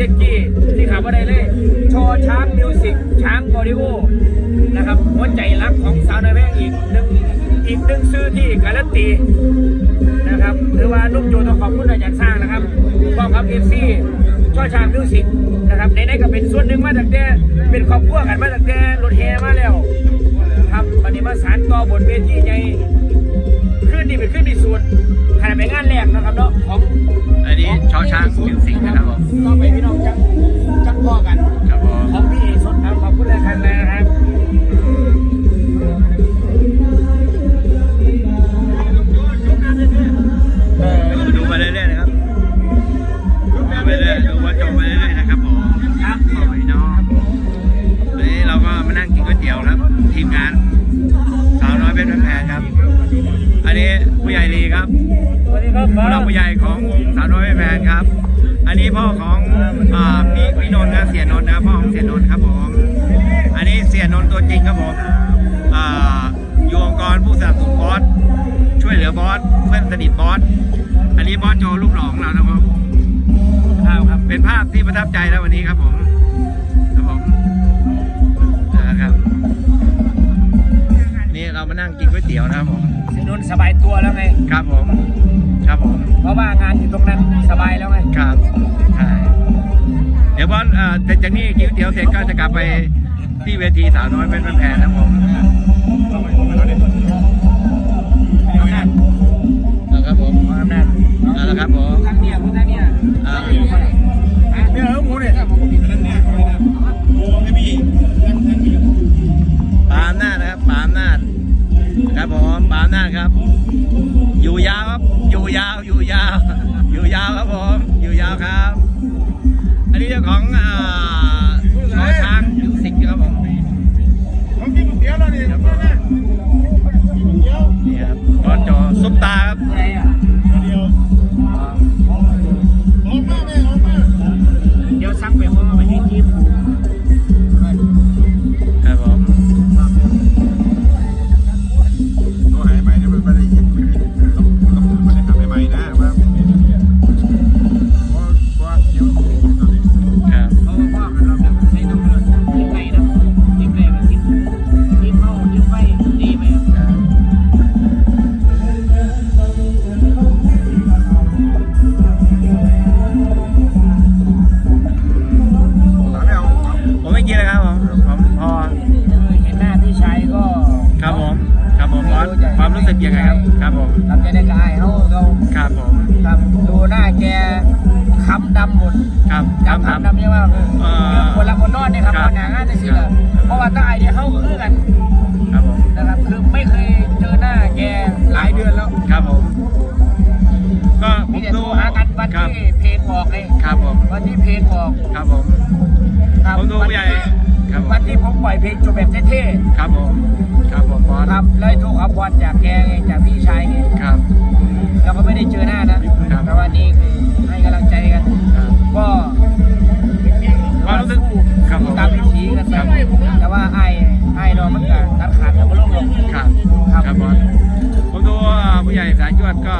เซ็กกี้ที่ขาบ่ได้เลยชอช้างมิวสิกช้างบอดิโอนะครับหัวใจรักของสาวน้อยแม่อีกหนึ่งอีกหนึ่งซื้อที่การันตีนะครับหรือว่านุ่มโจต้องขอบคุณอาจารย์สร้างนะครับพร้อมกับเอฟซีชอช้างมิวสิกนะครับในนั้นก็เป็นส่วนหนึ่งมาจากแต่เป็นครอบครัวกันมาจากแต่รถแห่มาแล้ว ครับปฏิมาสารต่อบนเวทีใหญ่ขึ้นนี่เป็นขึ้นที่สุดขนาดไปงานแรกนะครับเนาะของอันนี้ชอช้างมิวสิกนะครับผมก็ไปพี่น้องจังจังพ่อกันครับผม ผู้ใหญ่ลีครับสวัสดีครับผู้หลักผู้ใหญ่ของวงสาวน้อยเป็นแพงครับ อันนี้พ่อของอ่าพี่พี่นนท์นะเสียนนท์นะพ่อของเสียนนท์ครับผม อันนี้เสียนนท์ตัวจริงครับผมอ่าอยู่องค์กรผู้สนับสนุนบอสช่วยเหลือบอสเพื่อนสนิทบอสอันนี้บอสโจลูกหลองเรานะครับข้าวครับเป็นภาพที่ประทับใจแล้ววันนี้ครับผม นี่เรามานั่งกินก๋วยเตี๋ยวนะครับผมเสียนนท์สบายตัวแล้วไง ครับผม ครับผมเพราะว่างานอยู่ตรงนั้นสบายแล้วไง ครับใช่เดี๋ยวบอสเอ่อแต่จากนี้กินก๋วยเตี๋ยวเสร็จก็จะกลับไปที่เวทีสาวน้อยเป็นแพนนะครับผม สึกยังไงครับ ครับผมทำใจได้กายเขาเราครับผมทำดูหน้าแกคำดำหมดครับคดำรับครับคำดำเนี่ยว่าคือเอ่อคนละคนนอนเนี่ยครับครับคนหนางานในสิครัละบเพราะว่าตาไอเนี่ยเขาก็อื้อกัน ครับผมนะครับคือไม่เคยเจอหน้าแกหลายเดือนแล้ว ครับผม ก็ผมีมแต่ดูโทรหากันวันครับที่เพลงออกเลยครับผม วันที่เพลงออกครับผมครับผมดูผู้ใหญ่ครับผมวันที่ผมปล่อยเพลงจบแบบเท่ครับผม ครับผม บอสๆครับแล้วโทรขอพรจากแกไงจากพี่ชายไงครับ เราก็ไม่ได้เจอหน้านะครับแต่วันนี้คือให้กำลังใจกันครับก็ความรู้สึกครับผมตามวิถีกันไปแต่ว่าไอ้ไอ้เรามันก็ตัดขาดกับบ่ลงหรอกครับครับครับบอสผมดูว่าผู้ใหญ่สายจวดก็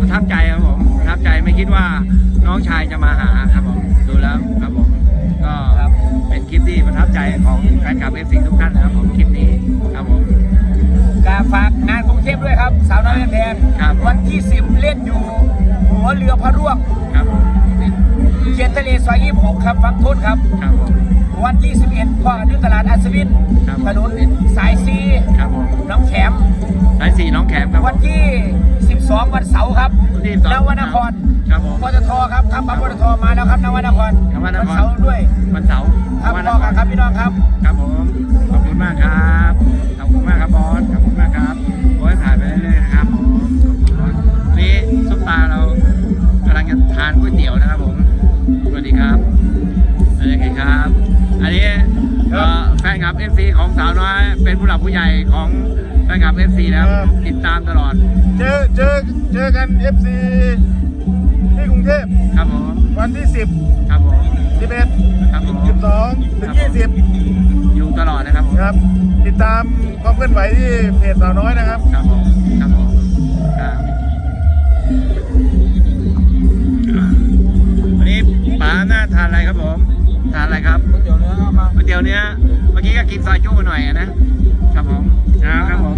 ประทับใจครับผมประทับใจไม่คิดว่าน้องชายจะมาหาครับผมดูแล้วครับผมก็ครับเป็นคลิปที่ประทับใจของแฟนคลับเอฟซีทุกท่านนะครับผมคลิปนี้ครับผม การฝากงานกรุงเทพด้วยครับ สาวน้อยแพงครับวันที่10เล่นอยู่หัวเรือพระร่วงครับผมเขียนทะเลซอย26ครับฟังโทษครับ ครับผมวันที่11พ่อที่ตลาดอัศวินครับถนนสายซีครับผมน้องแขมสายสี่น้องแขมครับผวันมที่ 12 วันเสาร์ครับวันที่12นวนครครับผมปตทครับทัพปั๊มปตทมาแล้วครับนวนครนวนครวันเสาร์ด้วยวันเสาร์ครับวันพ่อกันครับพี่น้องครับ ครับผมขอบคุณมากครับขอบคุณมากครับบอสขอบคุณมากครับ นนี้ซุปตาเรากำลังจะทานก๋วยเตี๋ยวนะครับผมสวัสดีครับสวัสดีครับ อันนี้เอ่อแฟนคลับ FC ของสาวน้อย เป็นผู้หลักผู้ใหญ่ของแฟนคลับ FC นะครับ ติดตามตลอด เจอเจอเจอกัน FC ที่กรุงเทพครับผมวันที่ 10 ครับผม11ครับผม12ถึง20 อยู่ตลอดนะครับผมครับ ติดตามความเคลื่อนไหวที่เพจสาวน้อยนะครับ ครับผมครับผม วันนี้ป๋าหน้าทานอะไรครับผม ทานอะไรครับก๋วยเตี๋ยวเนื้อครับมาก๋วยเตี๋ยวเนื้อเมื่อกี้ก็กินซอยจุ้มาหน่อยนะครับผมนะครับผม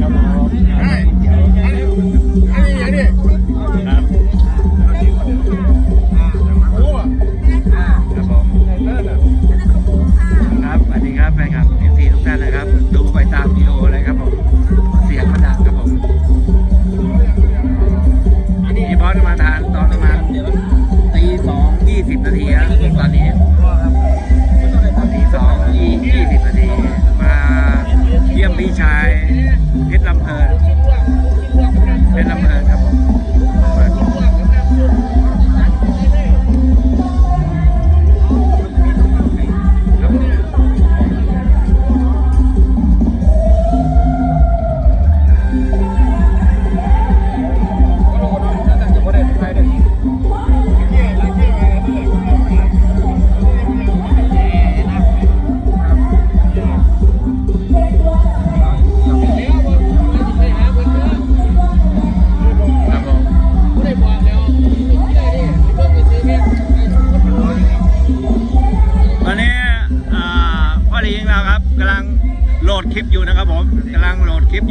ครับผมอันนี้อันนี้ายเพชรลำเพลินเป็นลำเพลินครับผม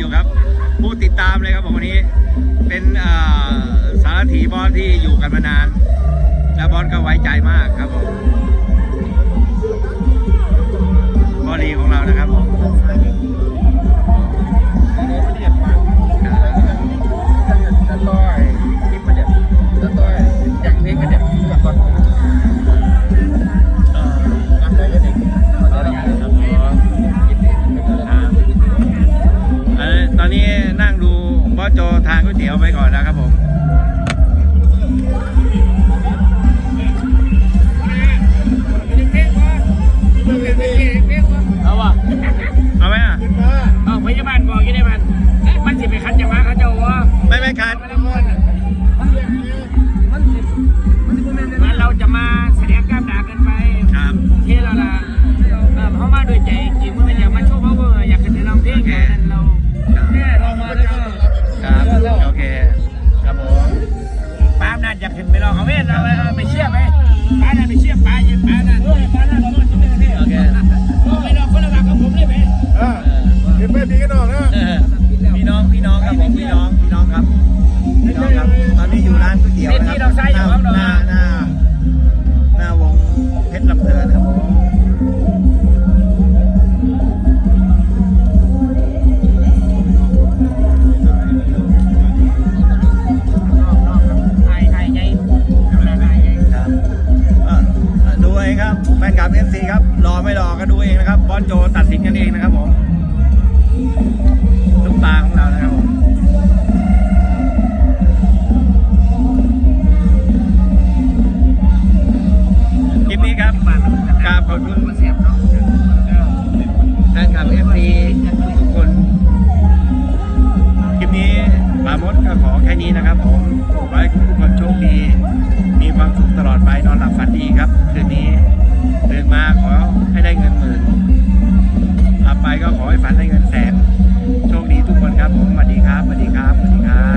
อยู่ครับ ผู้ติดตามเลยครับผมวันนี้ เป็นสารถีบอลที่อยู่กันมานาน และบอลก็ไว้ใจมากครับผมบอลีของเรานะครับผมต้อยที่ปประเด็นต้อยอย่างนี้ก็เด็ดกับบอล นะครับผมขอให้ทุกคนโชคดี มีความสุขตลอดไปนอนหลับฝันดีครับ คืนนี้ตื่นมาขอให้ได้เงินหมื่นหลับไปก็ขอให้ฝันได้เงินแสน โชคดีทุกคนครับผมสวัสดีครับสวัสดีครับสวัสดีครับ